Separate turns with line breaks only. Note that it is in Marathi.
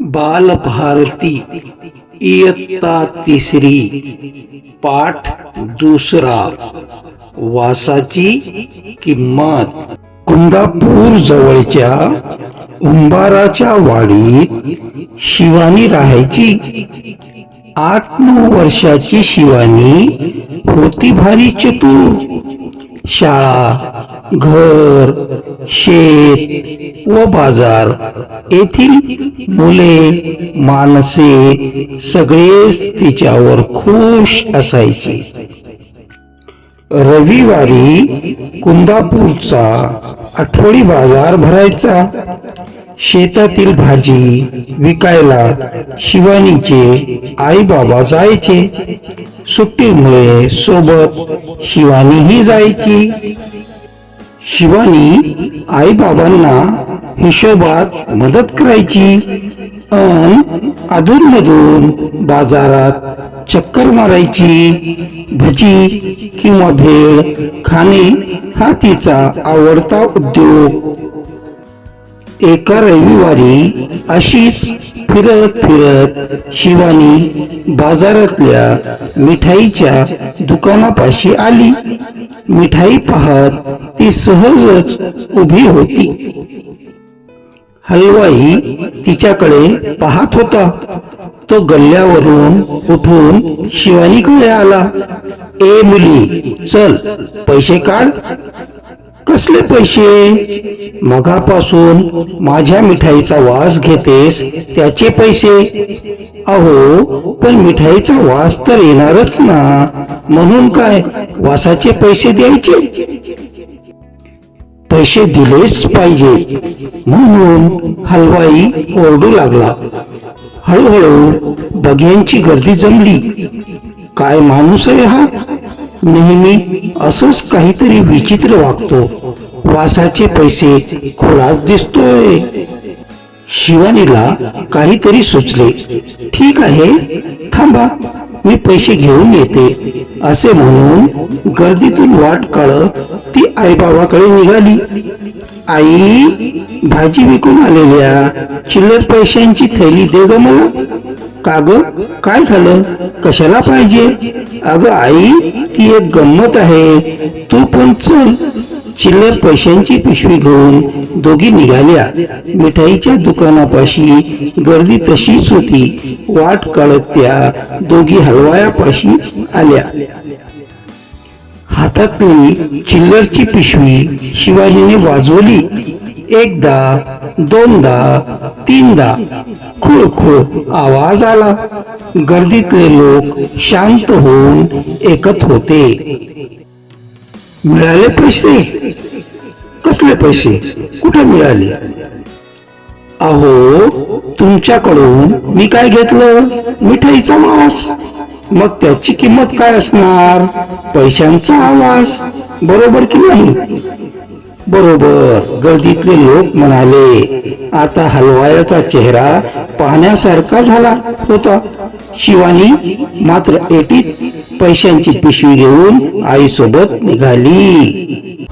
बालभारती इयत्ता तिसरी पाठ दुसरा. वासाची किंमत. कुंदापूर जवळच्या उंबाराच्या वाडीत शिवानी राहायची. आठ नऊ वर्षाची शिवानी होती भारी चतुर. शाळा घर शेत व बाजार. येथील मुले माणसे सगळेच तिच्यावर खुश असायचे. रविवारी कुंदापूरचा आठवडी बाजार भरायचा. शेतातील भाजी विकायला शिवानीचे आई बाबा जायचे. सुट्टीमुळे सोबत शिवानीही जायची. शिवानी आई बाबांना हिशोबात मदत करायची. अन अधूनमधून बाजारात चक्कर मारायची. भजी किंवा भेळ खाणे हा तिचा आवडता उद्योग. एका रविवारी अशीच फिरत फिरत शिवानी बाजारातल्या मिठाईच्या दुकानापाशी आली. मिठाई पाहत ती सहजच उभी होती. हलवाई तिच्याकडे पाहत होता. तो गल्ल्यावरून उठून शिवानीकडे आला. ए मुली चल पैसे काढ. कसले पैसे? मगापासून माझ्या मिठाईचा वास घेतेस त्याचे पैसे. अहो पण मिठाईचा वास तर येणारच ना. म्हणून काय वासाचे पैसे द्यायचे? पैसे दिलेच पाहिजे. म्हणून हलवाई ओरडू लागला. हळूहळू बघ्यांची गर्दी जमली. काय माणूस आहे हा? नेहमी असंच काहीतरी विचित्र वागतो. वासाचे पैसे खोळात दिसतोय. शिवानीला काहीतरी सुचले. ठीक आहे थांबा मी पैसे घेऊन येते. असे म्हणून गर्दीतून वाट काढत ती आईबाबाकडे निघाली. आई भाजी विकून आलेल्या चिल्लर पैशांची थैली दे ग मला. का ग? काय झालं? कशाला पाहिजे? अगं आई ती एक गंमत आहे. तू पण चल. चिल्लर पैशांची पिशवी घेऊन दोघी निघाल्या. मिठाईच्या दुकानापाशी गर्दी तशीच होती. वाट काढत त्या दोघी हलवायापाशी आल्या. हातातली चिल्लरची पिशवी शिवाजीने वाजवली. एकदा दोनदा तीनदा. खुळखुळ आवाज आला. गर्दीतले लोक शांत होऊन एकत होते. मिळाले पैसे? कसले पैसे? कुठे मिळाले? अहो तुमच्याकडून मी काय घेतलं? मिठाईचा मास मग त्याची किंमत काय असणार? पैशांचा आवाज. बरोबर की नाही? बरोबर. गर्दीतले लोक म्हणाले आता हलवायाचा चेहरा पाहण्यासारखा झाला होता. शिवानी मात्र एटीत पैशांची पिशवी घेऊन आईसोबत निघाली.